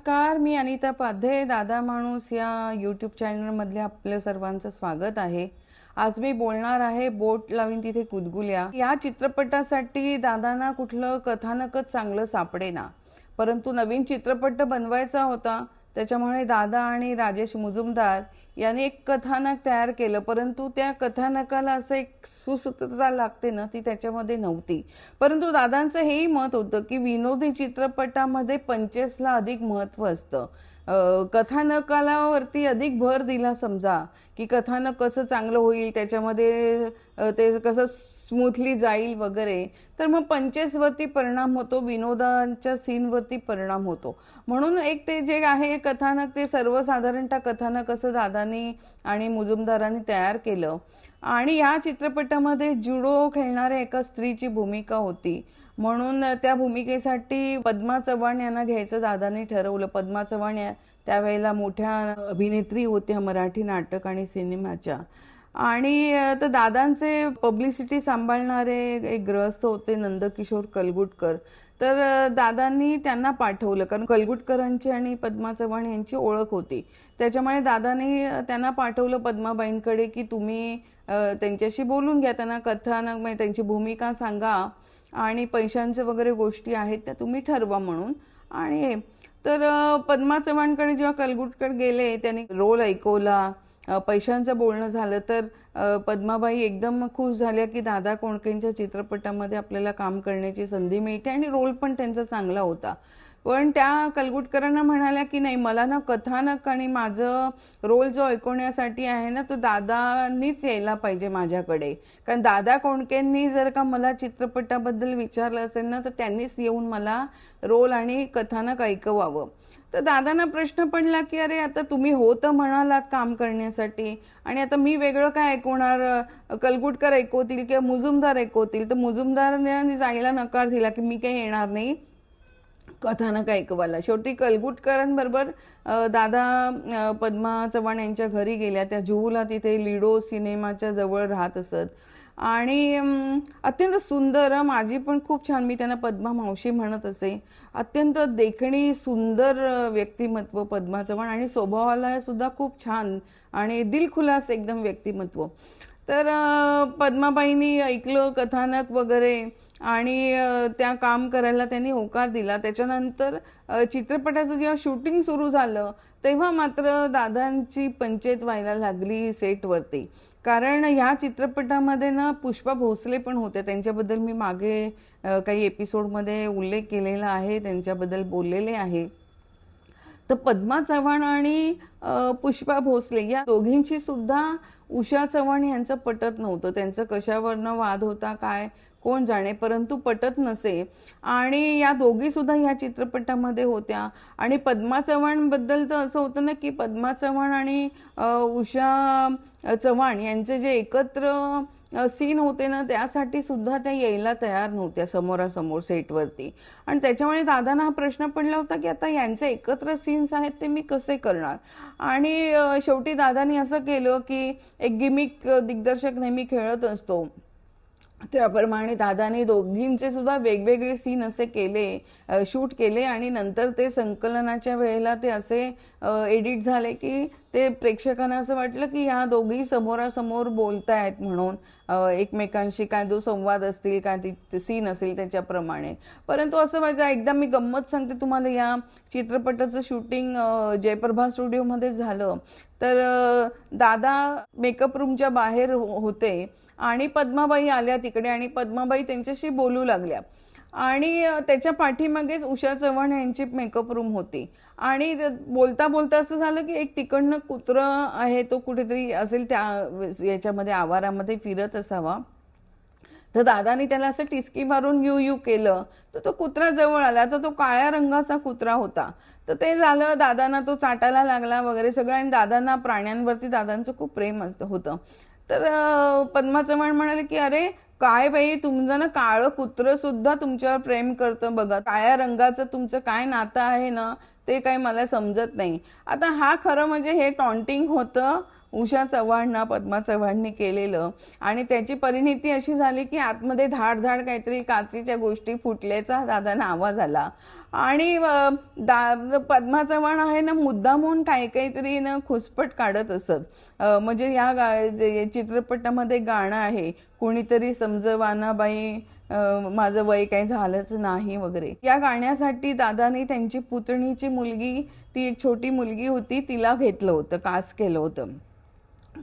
नमस्कार मी अनिता पाध्ये दादा माणूस या यूट्यूब चॅनलमधले आपल्या सर्वांचं स्वागत आहे. आज मी बोलणार आहे बोट लावीन तिथे कुदगुल्या. या चित्रपटासाठी दादांना कुठलं कथानकच चांगलं सापडेना. परंतु नवीन चित्रपट बनवायचा होता त्याच्यामुळे दादा आणि राजेश मुजुमदार याने एक कथानक तयार केलं परंतु त्या कथानकाला असं एक सुसूत्रता लागते ना ती त्याच्यामध्ये नव्हती. परंतु दादांचं हेही मत होतं की विनोदी चित्रपटामध्ये पंचेसला अधिक महत्त्व असतं. कथानकालावरती अधिक भर दिला समजा की कथानक कसं चांगलं होईल त्याच्यामध्ये ते कसं स्मूथली जाईल वगैरे तर मग पंचेसवरती परिणाम होतो विनोदांच्या सीनवरती परिणाम होतो. म्हणून एक ते जे आहे कथानक ते सर्वसाधारणतः कथानक असं दादानी आणि मुजुमदारांनी तयार केलं. आणि या चित्रपटामध्ये जुडो खेळणाऱ्या एका स्त्रीची भूमिका होती. म्हणून त्या भूमिकेसाठी पद्मा चव्हाण यांना घ्यायचं दादाने ठरवलं. पद्मा चव्हाण या त्यावेळेला मोठ्या अभिनेत्री होत्या मराठी नाटक आणि सिनेमाच्या. आणि तर दादांचे पब्लिसिटी सांभाळणारे एक ग्रस्त होते नंदकिशोर कलगुटकर. तर दादांनी त्यांना पाठवलं. कारण कलगुटकरांची आणि पद्मा चव्हाण यांची ओळख होती. त्याच्यामुळे दादांनी त्यांना पाठवलं पद्माबाईंकडे की तुम्ही त्यांच्याशी बोलून घ्या त्यांना कथानक म्हणजे त्यांची भूमिका सांगा. आणि पैशांचे वगैरे गोष्टी आहेत त्या तुम्ही ठरवा म्हणून. आणि तर पद्मा चव्हाणकडे जेव्हा कलगुटकड गेले त्यांनी रोल ऐकवला पैशांचं बोलणं झालं तर पद्माबाई एकदम खुश झाल्या की दादा कोणकेंच्या चित्रपटामध्ये आपल्याला काम करण्याची संधी मिळते आणि रोल पण त्यांचा चांगला होता. पण त्या कलगुटकरांना म्हणाल्या की नाही मला ना कथानक आणि माझं रोल जो ऐकवण्यासाठी आहे ना तो दादांनीच यायला पाहिजे माझ्याकडे. कारण दादा कोणकेंनी जर का मला चित्रपटाबद्दल विचारलं असेल ना तर त्यांनीच येऊन मला रोल आणि कथानक ऐकवावं. तर दादांना प्रश्न पडला की अरे आता तुम्ही हो तर म्हणालात काम करण्यासाठी. आणि आता मी वेगळं काय ऐकवणार? कलगुटकर ऐकवतील किंवा मुजुमदार ऐकवतील? तर मुजुमदारने जायला नकार दिला की मी काही येणार नाही. कथानक ऐकवायला शेवटी कलगुटकरांबरोबर दादा पद्मा चव्हाण यांच्या घरी गेल्या. त्या जुहूला तिथे लिडो सिनेमाच्या जवळ राहत असत. आणि अत्यंत सुंदर माझी पण खूप छान मी त्यांना पद्मा मावशी म्हणत असे. अत्यंत देखणी सुंदर व्यक्तिमत्व पद्मा चव्हाण. आणि स्वभावाला सुद्धा खूप छान आणि दिलखुलास एकदम व्यक्तिमत्व. तर पद्माबाईंनी ऐकलं कथानक वगैरे आणि त्या काम करायला त्यांनी होकार दिला. त्याच्यानंतर चित्रपटाचं जेव्हा शूटिंग सुरू झालं तेव्हा मात्र दादांची पंचायत व्हायला लागली सेटवरती. कारण ह्या चित्रपटामध्ये ना पुष्पा भोसले पण होत्या. त्यांच्याबद्दल मी मागे काही एपिसोडमध्ये उल्लेख केलेला आहे. त्यांच्याबद्दल बोललेले आहे. तर पद्मा चव्हाण आणि पुष्पा भोसले या दोघींची सुद्धा उषा चव्हाण यांचं पटत नव्हतं. त्यांचं कशावरनं वाद होता काय? कोण जाणे परंतु पटत नसे. आणि या दोघी सुद्धा या चित्रपटामध्ये होत्या. आणि पद्मा चव्हाणबद्दल तर असं होतं ना की पद्मा चव्हाण आणि उषा चव्हाण यांचे जे एकत्र सीन होते ना त्यासाठी सुद्धा त्या यायला तयार नव्हत्या समोरासमोर सेटवरती. आणि त्याच्यामुळे दादांना हा प्रश्न पडला होता की आता यांचे एकत्र सीन्स आहेत ते मी कसे करणार? आणि शेवटी दादानी असं केलं की एक गिमिक दिग्दर्शक नेहमी खेळत असतो. त्याप्रमाणे दादाने दोघींचे सुद्धा वेगवेगळे सीन असे केले शूट केले आणि नंतर ते संकलनाच्या वेळेला ते असे एडिट झाले की ते प्रेक्षकांना असं वाटलं की ह्या दोघी समोरासमोर बोलतायत म्हणून. एकमेकांशी काय जो संवाद असतील काय ती सीन असेल त्याच्याप्रमाणे. परंतु असं माझं एकदा मी गंमत सांगते तुम्हाला या चित्रपटाचं शूटिंग जयप्रभा स्टुडिओमध्ये झालं. तर दादा मेकअप रूमच्या बाहेर हो- होते. आणि पद्माबाई आल्या तिकडे आणि पद्माबाई त्यांच्याशी बोलू लागल्या. आणि त्याच्या पाठीमागेच उषा चव्हाण यांची मेकअप रूम होती. आणि बोलता बोलता असं झालं की एक तिकडनं कुत्र आहे तो कुठेतरी असेल त्या याच्यामध्ये आवारामध्ये फिरत असावा. तर दादानी त्याला असं टिचकी मारून यू यू केलं. तर तो कुत्रा जवळ आला. तर तो काळ्या रंगाचा कुत्रा होता. तर ते झालं दादांना तो चाटायला लागला वगैरे सगळं. आणि दादांना प्राण्यांवरती दादांचं खूप प्रेम असतं होतं. तर अं, पद्मा चव्हाण म्हणाले की अरे काय बाई तुमचं ना काळं कुत्र सुद्धा तुमच्यावर प्रेम करतं बघा. काळ्या रंगाचं तुमचं काय नातं आहे ना ते काही मला समजत नाही. आता हा खरं म्हणजे हे टॉन्टिंग होतं. उषा चव्हाणना पद्मा चव्हाणनी केलेलं. आणि त्याची परिणिती अशी झाली की आतमध्ये धाड धाड काहीतरी काचेच्या गोष्टी फुटल्याचा दादांना आवाज आला. आणि दा पद्मा चव्हाण आहे ना मुद्दामून काही काहीतरी ना खुसपट काढत असत. म्हणजे या गा चित्रपटामध्ये गाणं आहे कोणीतरी समजवाना बाई माझं वय काही झालंच नाही वगैरे. या गाण्यासाठी दादाने त्यांची पुतणीची मुलगी ती एक छोटी मुलगी होती तिला घेतलं होतं कास केलं होतं.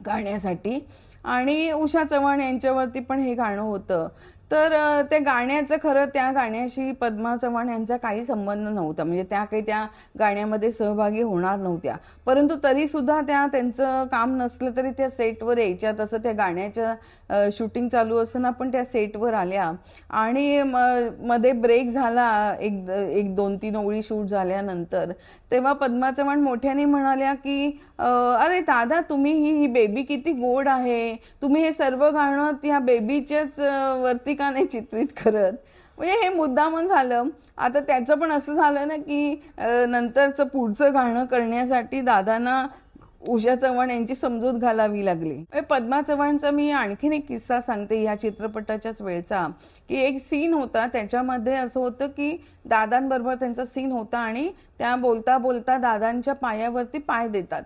गाण्यासाठी. आणि उषा चव्हाण यांच्यावरती पण हे गाणं होतं. तर त्या गाण्याचं खरं त्या गाण्याशी पद्मा चव्हाण यांचा काही संबंध नव्हता. म्हणजे त्या काही त्या गाण्यामध्ये सहभागी होणार नव्हत्या. परंतु तरीसुद्धा त्या त्यांचं काम नसलं तरी त्या सेटवर यायच्या. तसं त्या गाण्याच्या शूटिंग चालू असताना पण त्या सेटवर आल्या. आणि मध्ये ब्रेक झाला एक एक दोन तीन ओळी शूट झाल्यानंतर. तेव्हा पद्मा चव्हाण मोठ्याने म्हणाल्या की अरे दादा तुम्ही ही ही बेबी किती गोड आहे. तुम्ही हे सर्व गाणं त्या बेबीच्याच वरती का नाही चित्रित करत? म्हणजे हे मुद्दामन झालं. आता त्याचं पण असं झालं ना की नंतरचं पुढचं गाणं करण्यासाठी दादांना उषा चव्हाण यांची समजूत घालावी लागली. म्हणजे पद्मा चव्हाणचा मी आणखीन एक किस्सा सांगते या चित्रपटाच्याच वेळचा की एक सीन होता त्याच्यामध्ये असं होतं की दादांबरोबर त्यांचा सीन होता आणि त्या बोलता बोलता दादांच्या पायावरती पाय देतात.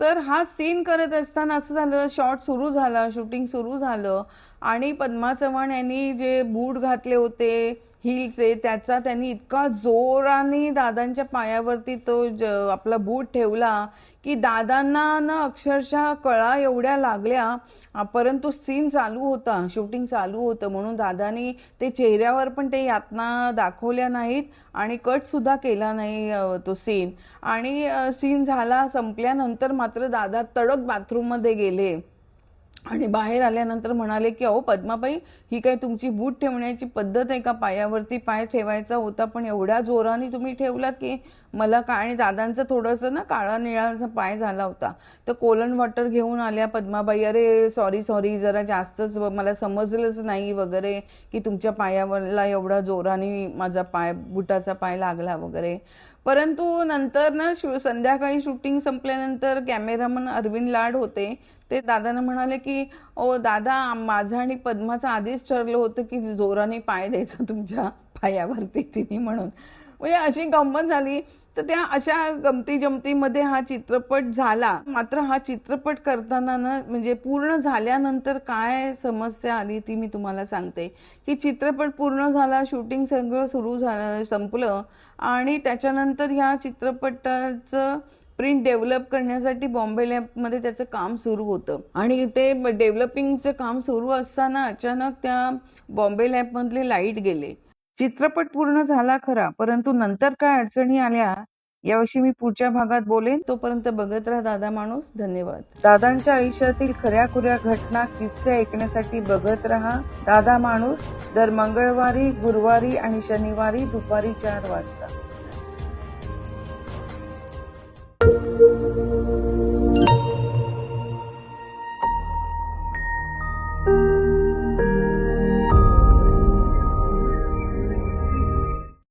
तर हा सीन करत असताना असं झालं शॉट सुरू झाला शूटिंग सुरू झालं आणि पद्मा चव्हाण यांनी जे बूट घातले होते हिलचे त्याचा त्यांनी इतका जोराने दादांच्या पायावरती तो ज- आपला बूट ठेवला की दादांना ना अक्षरशः कळा एवढ्या लागल्या. परंतु सीन चालू होता शूटिंग चालू होतं म्हणून दादानी ते चेहऱ्यावर पण ते यातना दाखवल्या नाहीत आणि कटसुद्धा केला नाही तो सीन आणि सीन झाला संपल्यानंतर मात्र दादा तडक बाथरूममध्ये गेले. आणि बाहेर आल्यानंतर म्हणाले की अहो पद्माबाई ही काय तुमची बूट ठेवण्याची पद्धत आहे का? पायावरती पाय ठेवायचा होता पण एवढ्या जोराने तुम्ही ठेवलात की मला काय आणि दादांचं थोडंसं ना काळा निळाचा पाय झाला होता. तर कोलन वॉटर घेऊन आल्या पद्माबाई अरे सॉरी सॉरी जरा जास्तच मला समजलंच नाही वगैरे की तुमच्या पायावरला एवढा जोराने माझा पाय बुटाचा पाय लागला वगैरे. परंतु नंतर ना शू संध्याकाळी शूटिंग संपल्यानंतर कॅमेरामन अरविंद लाड होते. ते दादांना म्हणाले की ओ दादा माझं आणि पद्माचं आधीच ठरलं होतं की जोराने पाय द्यायचा तुमच्या पायावरती तिने म्हणून. म्हणजे अशी गंमत झाली. तर त्या अशा गमती जमतीमध्ये हा चित्रपट झाला. मात्र हा चित्रपट करताना ना म्हणजे पूर्ण झाल्यानंतर काय समस्या आली ती मी तुम्हाला सांगते. की चित्रपट पूर्ण झाला शूटिंग सगळं सुरू झालं संपलं आणि त्याच्यानंतर ह्या चित्रपटाचं प्रिंट डेव्हलप करण्यासाठी बॉम्बे लॅबमध्ये त्याचं काम सुरू होतं. आणि ते डेव्हलपिंगचं काम सुरू असताना अचानक त्या बॉम्बे लॅबमधले लाइट गेले. चित्रपट पूर्ण झाला खरा परंतु नंतर काय अडचणी आल्या याविषयी मी पुढच्या भागात बोलेन. तोपर्यंत बघत राहा दादा माणूस धन्यवाद. दादांच्या आयुष्यातील खऱ्या खुऱ्या घटना किस्से ऐकण्यासाठी बघत राहा. दादा माणूस दर मंगळवारी गुरुवारी आणि शनिवारी दुपारी चार वाजता.